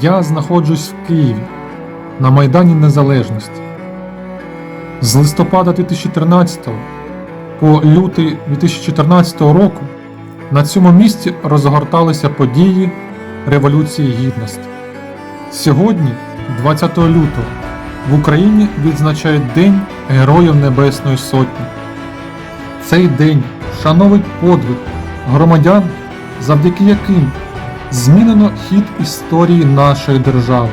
я знаходжусь в Києві на Майдані Незалежності. З листопада 2013 по лютий 2014 року на цьому місці розгорталися події Революції Гідності. Сьогодні, 20 лютого, в Україні відзначають День Героїв Небесної Сотні. Цей день вшановить подвиг громадян, завдяки яким змінено хід історії нашої держави.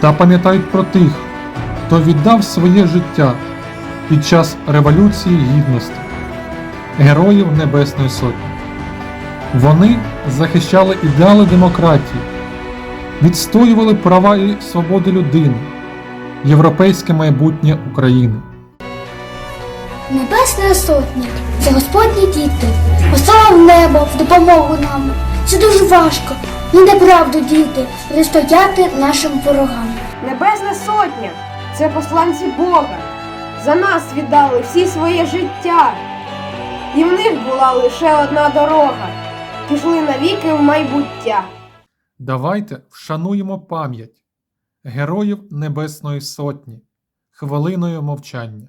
Та пам'ятають про тих, хто віддав своє життя під час Революції Гідності, Героїв Небесної Сотні. Вони захищали ідеали демократії, відстоювали права і свободи людини, європейське майбутнє України. Небесна сотня це Господні діти, послав небо в допомогу нам. Це дуже важко і неправду діти пристояти нашим ворогам. Небесна сотня це посланці Бога. За нас віддали всі своє життя. І в них була лише одна дорога. Пішли навіки в майбуття. Давайте вшануємо пам'ять Героїв Небесної Сотні хвилиною мовчання.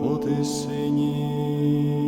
по тисині.